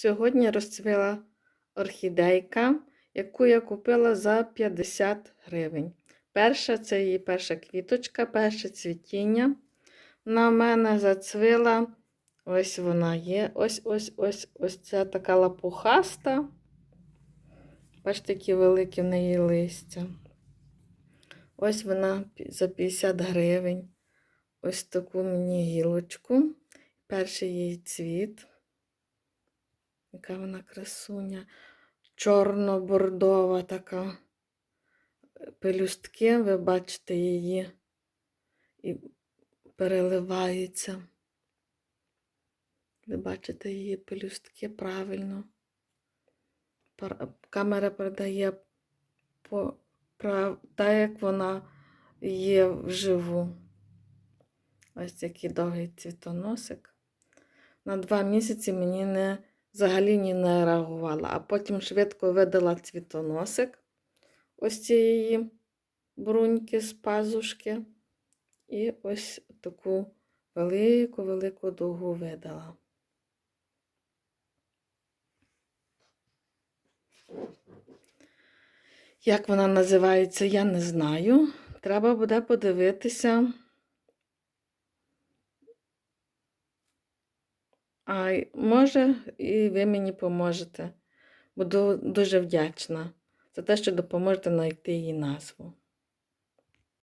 Сьогодні розцвіла орхідейка, яку я купила за 50 гривень. Перша це її перша квіточка, перше цвітіння. На мене зацвіла. Ось вона є. Ось ось ось ось ця така лапухаста. Бачите, які великі в неї листя. Ось вона за 50 гривень. Ось таку мені гілочку. Перший її цвіт. Яка вона красуня. Чорно-бордова така. Пелюстки, ви бачите її. І переливається. Ви бачите її пелюстки правильно. Камера передає по, так, як вона є вживу. Ось який довгий цвітоносик. На два місяці мені не, взагалі ні не реагувала, а потім швидко видала цвітоносик ось цієї бруньки з пазушки. І ось таку велику-велику дугу видала. Як вона називається, я не знаю. Треба буде подивитися. А може, і ви мені поможете. Буду дуже вдячна за те, що допоможете знайти її назву.